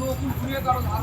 নতুন ঘুরে কারো ধার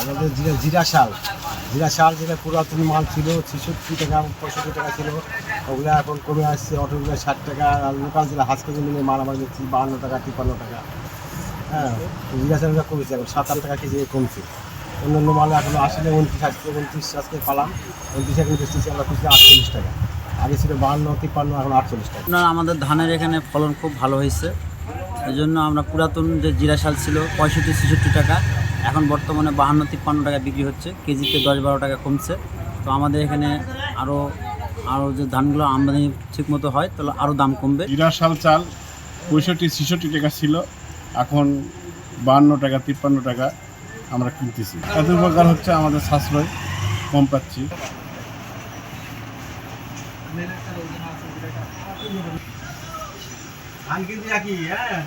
আমাদের জিরা জিরা শাল জিরা শাল যেটা পুরাতন মাল ছিল ছেষট্টি টাকা পঁয়ষট্টি টাকা ছিল ওগুলো এখন কমে আসছে অটোগুলো ষাট টাকা আর লোকাল জেলা যেটা হাসপাতাল মিলে মাল আমার দিচ্ছি বাহান্ন টাকা তিপ্পান্ন টাকা। হ্যাঁ জিরা চালটা কমেছে এখন সাত আট টাকা কেজি কমছে। অন্যান্য মাল এখন আসলে উনত্রিশ আসছে উনত্রিশ আজকে পালাম উনত্রিশ এখন বেচতেছি আমরা খুঁজছি আটচল্লিশ টাকা। আগে ছিল বাহান্ন তিপ্পান্ন এখন আটচল্লিশ টাকা। আপনার আমাদের ধানের এখানে ফলন খুব ভালো হয়েছে। এই জন্য আমরা পুরাতন যে জিরা শাল ছিল পঁয়ষট্টি ছেষট্টি টাকা এখন বর্তমানে বাহান্ন তিপ্পান্ন টাকা বিক্রি হচ্ছে কেজিতে দশ বারো টাকা কমছে। তো আমাদের এখানে আরও আরও যে ধানগুলো আমদানি ঠিকমতো হয় তাহলে আরও দাম কমবে। জিরা শাল চাল পঁয়ষট্টি ছেষট্টি টাকা ছিল এখন বাহান্ন টাকা তিপ্পান্ন টাকা আমরা কিনতেছি। এত উপকার হচ্ছে আমাদের সাশ্রয় কম পাচ্ছি। ধান কিনতে রাখি হ্যাঁ।